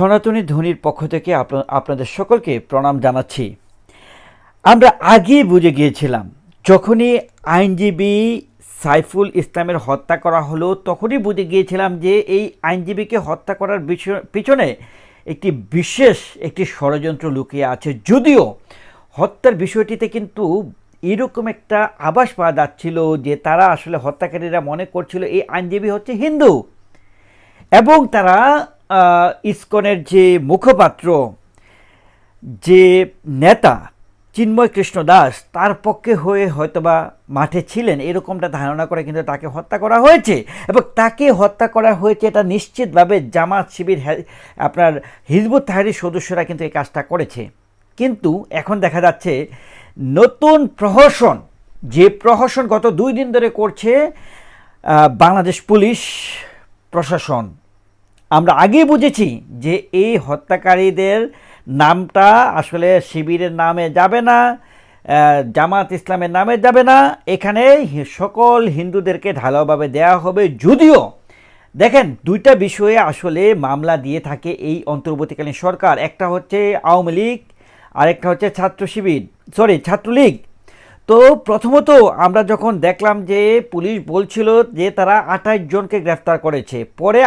সনাতনী ধ্বনির পক্ষ থেকে আপনা- আপনাদের সকলকে প্রণাম জানাচ্ছি। আমরা আগেই বুঝে গিয়েছিলাম, যখনই আইনজীবী সাইফুল ইসলামের হত্যা করা হলো, তখনই বুঝে গিয়েছিলাম যে এই আইনজীবীকে হত্যা করার পিছনে একটি বিশেষ একটি ষড়যন্ত্র লুকিয়ে আছে। যদিও হত্যার বিষয়টিতে কিন্তু এরকম একটা আভাস পাওয়া যাচ্ছিল যে তারা আসলে হত্যাকারীরা মনে করছিল এই আইনজীবী হচ্ছে হিন্দু এবং তারা ইসকনের যে মুখপাত্র, যে নেতা চিন্ময় কৃষ্ণ দাস, তার পক্ষে হয়ে হয়তোবা মাঠে ছিলেন, এরকমটা ধারণা করে কিন্তু তাকে হত্যা করা হয়েছে। এবং তাকে হত্যা করা হয়েছে এটা নিশ্চিতভাবে জামাত শিবির আপনার হিজবুত তাহারির সদস্যরা কিন্তু এই কাজটা করেছে। কিন্তু এখন দেখা যাচ্ছে নতুন প্রহসন, যে প্রহসন গত দুই দিন ধরে করছে বাংলাদেশ পুলিশ প্রশাসন। আমরা আগেই বুঝেছি যে এই হত্যাকারীদের নামটা আসলে শিবিরের নামে যাবে না জামাত ইসলামের নামে যাবে না। এখানে সকল হিন্দুদেরকে ঢালাওভাবে দেওয়া হবে। যদিও, দেখেন, দুইটা বিষয়ে আসলে মামলা দিয়ে থাকে এই অন্তর্বর্তীকালীন সরকার। একটা হচ্ছে আওয়ামী লীগ, আরেকটা হচ্ছে ছাত্র শিবির, সরি, ছাত্রলীগ। তো প্রথমত আমরা যখন দেখলাম যে পুলিশ বলছিল যে তারা আঠাশ জনকে গ্রেফতার করেছে, পরে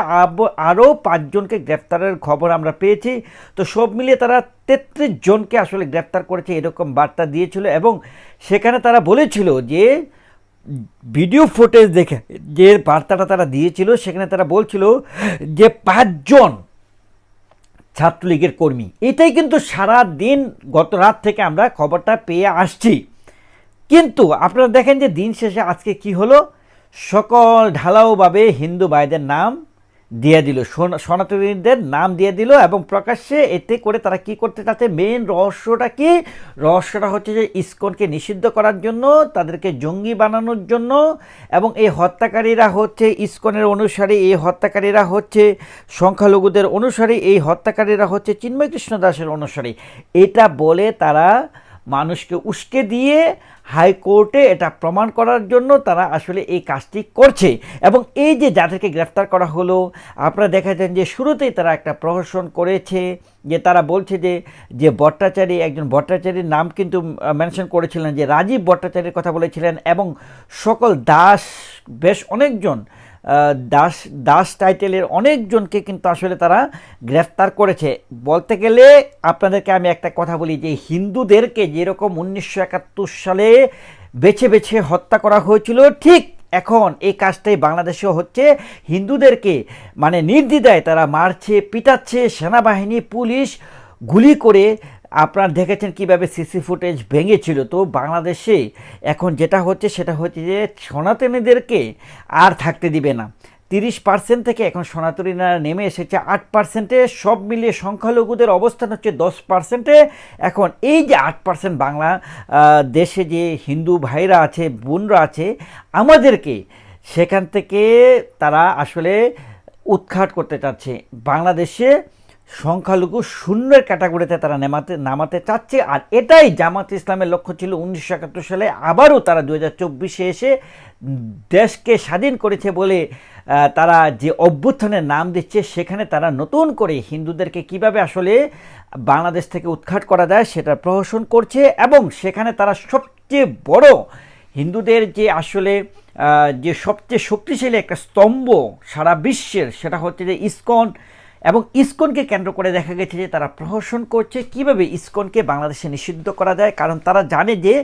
আরও পাঁচজনকে গ্রেফতারের খবর আমরা পেয়েছি। তো সব মিলিয়ে তারা তেত্রিশ জনকে আসলে গ্রেফতার করেছে এরকম বার্তা দিয়েছিল এবং সেখানে তারা বলেছিল যে, ভিডিও ফুটেজ দেখে যে বার্তাটা তারা দিয়েছিল, সেখানে তারা বলছিল যে পাঁচজন ছাত্রলীগের কর্মী। এটাই কিন্তু সারা দিন গত রাত থেকে আমরা খবরটা পেয়ে আসছি। কিন্তু আপনারা দেখেন যে দিন শেষে আজকে কি হলো? সকল ঢালাওভাবে হিন্দু ভাইদের নাম দিয়ে দিল। সন- সনাতনীদের নাম দিয়ে দিল এবং প্রকাশ্যে এতে করে তারা কি করতে চাচ্ছে? মেন রহস্যটা কি? রহস্যটা হচ্ছে যে ইসকনকে নিষিদ্ধ করার জন্য, তাদেরকে জঙ্গি বানানোর জন্য এবং এই হত্যাকারীরা হচ্ছে ইসকনের অনুসারী, এই হত্যাকারীরা হচ্ছে সংখ্যালঘুদের অনুসারী, এই হত্যাকারীরা হচ্ছে চিন্ময় কৃষ্ণ দাসের অনুসারী। এটা বলে তারা মানুষকে উস্কে দিয়ে হাইকোর্টে এটা প্রমাণ করার জন্য তারা আসলে এই কাজটি করছে। এবং এই যে যাদেরকে গ্রেফতার করা হলো, আপনারা দেখেছেন যে শুরুতেই তারা একটা প্রহসন করেছে, যে তারা বলছে যে যে ভট্টাচারী, একজন ভট্টাচারীর নাম কিন্তু মেনশন করেছিলেন যে রাজীব ভট্টাচারীর কথা বলেছিলেন এবং সকল দাস বেশ অনেকজন দাস দাস টাইটেলের অনেকজনকে কিন্তু আসলে তারা গ্রেফতার করেছে। বলতে গেলে আপনাদেরকে আমি একটা কথা বলি যে, হিন্দুদেরকে যেরকম উনিশশো একাত্তর সালে বেছে বেছে হত্যা করা হয়েছিল, ঠিক এখন এই কাজটাই বাংলাদেশেও হচ্ছে। হিন্দুদেরকে মানে নির্দ্বিধায় তারা মারছে, পিটাচ্ছে, সেনাবাহিনী, পুলিশ গুলি করে আপনারা দেখেছেন কীভাবে সিসি ফুটেজ ভেঙেছিল। তো বাংলাদেশে এখন যেটা হচ্ছে, সেটা হচ্ছে যে সনাতনীদেরকে আর থাকতে দিবে না। তিরিশ পার্সেন্ট থেকে এখন সনাতনীরা নেমে এসেছে। আট পার্সেন্টে সব মিলিয়ে সংখ্যালঘুদের অবস্থান হচ্ছে দশ পার্সেন্টে এখন এই যে আট পার্সেন্ট বাংলা দেশে যে হিন্দু ভাইরা আছে, বোনরা আছে, আমাদেরকে সেখান থেকে তারা আসলে উৎখাট করতে চাচ্ছে। বাংলাদেশে সংখ্যালঘু শূন্যের ক্যাটাগরিতে তারা নামাতে নামাতে চাচ্ছে। আর এটাই জামাত ইসলামের লক্ষ্য ছিল উনিশশো একাত্তর সালে। আবারও তারা দু হাজার চব্বিশে এসে দেশকে স্বাধীন করেছে বলে তারা যে অভ্যুত্থানের নাম দিচ্ছে, সেখানে তারা নতুন করে হিন্দুদেরকে কীভাবে আসলে বাংলাদেশ থেকে উৎখাট করা যায় সেটা প্রহসন করছে এবং সেখানে তারা সবচেয়ে বড় হিন্দুদের যে আসলে যে সবচেয়ে শক্তিশালী একটা স্তম্ভ সারা বিশ্বের, সেটা হচ্ছে যে ইসকন এবং ইসকনকে কেন্দ্র করে দেখা গেছে যে তারা প্রহসন করছে, কীভাবে ইসকনকে বাংলাদেশে নিষিদ্ধ করা যায়, কারণ তারা জানে যে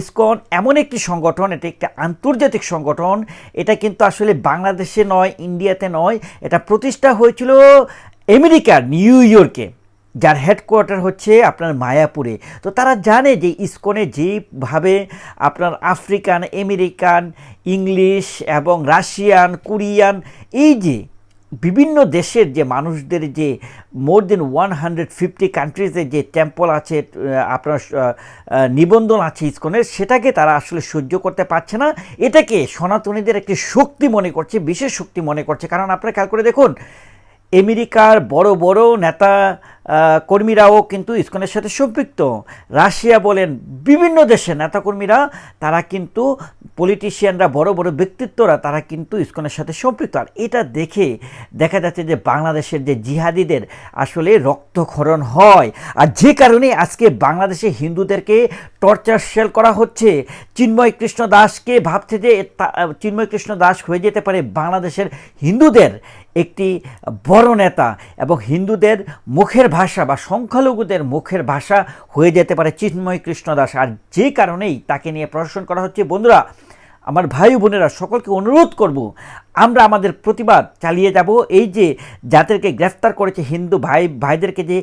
ইসকন এমন একটি সংগঠন, এটা একটি আন্তর্জাতিক সংগঠন, এটা কিন্তু আসলে বাংলাদেশে নয়, ইন্ডিয়াতে নয়, এটা প্রতিষ্ঠা হয়েছিল আমেরিকার নিউ ইয়র্কে, যার হেডকোয়ার্টার হচ্ছে আপনার মায়াপুরে। তো তারা জানে যে ইসকনে যেভাবে আপনার আফ্রিকান, আমেরিকান, ইংলিশ এবং রাশিয়ান, কোরিয়ান, এই যে বিভিন্ন দেশের যে মানুষদের যে more than one hundred fifty কান্ট্রিজের যে টেম্পল আছে আপনার নিবন্ধন আছে ইস্কনের, সেটাকে তারা আসলে সহ্য করতে পারছে না। এটাকে সনাতনীদের একটি শক্তি মনে করছে, বিশেষ শক্তি মনে করছে। কারণ আপনারা খেয়াল করে দেখুন, আমেরিকার বড় বড় নেতা কর্মীরাও কিন্তু ইসকনের সাথে সম্পৃক্ত। রাশিয়া বলেন বিভিন্ন দেশের নেতাকর্মীরা, তারা কিন্তু পলিটিশিয়ানরা বড় বড় ব্যক্তিত্বরা, তারা কিন্তু ইসকনের সাথে সম্পৃক্ত। আর এটা দেখে দেখা যাচ্ছে যে বাংলাদেশের যে জিহাদিদের আসলে রক্তক্ষরণ হয়। আর যে কারণে আজকে বাংলাদেশে হিন্দুদেরকে টর্চার শেল করা হচ্ছে। চিন্ময় কৃষ্ণ দাসকে ভাবছে যে চিন্ময় কৃষ্ণ দাস হয়ে যেতে পারে বাংলাদেশের হিন্দুদের একটি বড় নেতা এবং হিন্দুদের মুখের ভাষা বা সংখ্যালঘুদের মুখের ভাষা হয়ে যেতে পারে চিন্ময় কৃষ্ণ দাস। আর যে কারণেই তাকে নিয়ে প্রশাসন করা হচ্ছে, বন্ধুরা, আমার ভাই বোনেরা, সকলকে অনুরোধ করব আমরা আমাদের প্রতিবাদ চালিয়ে যাব। এই যে যাদেরকে গ্রেফতার করেছে হিন্দু ভাই, ভাইদেরকে যে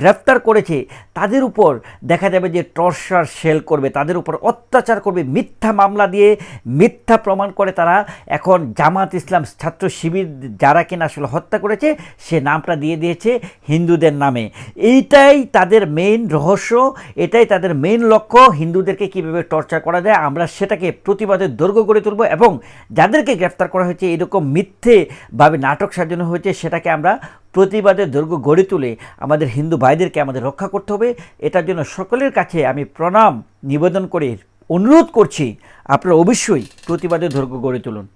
গ্রেফতার করেছে, তাদের উপর দেখা যাবে যে টর্চার সেল করবে, তাদের উপর অত্যাচার করবে, মিথ্যা মামলা দিয়ে মিথ্যা প্রমাণ করে তারা। এখন জামাত ইসলাম ছাত্র শিবির যারা কিনা আসলে হত্যা করেছে, সে নামটা দিয়ে দিয়েছে হিন্দুদের নামে। এইটাই তাদের মেইন রহস্য, এটাই তাদের মেইন লক্ষ্য। হিন্দুদেরকে কীভাবে টর্চার করা যায়, আমরা সেটাকে প্রতিবাদের দৈর্ঘ্য গড়ে তুলব এবং যাদেরকে গ্রেফতার করা হয়েছে এরকম মিথ্যেভাবে নাটক সাজানো হয়েছে, সেটাকে আমরা প্রতিবাদের দুর্গ গড়ে তুলে আমাদের হিন্দু ভাইদেরকে আমাদের রক্ষা করতে হবে। এটার জন্য সকলের কাছে আমি প্রণাম, নিবেদন করে অনুরোধ করছি, আপনারা অবশ্যই প্রতিবাদের দুর্গ গড়ে তুলুন।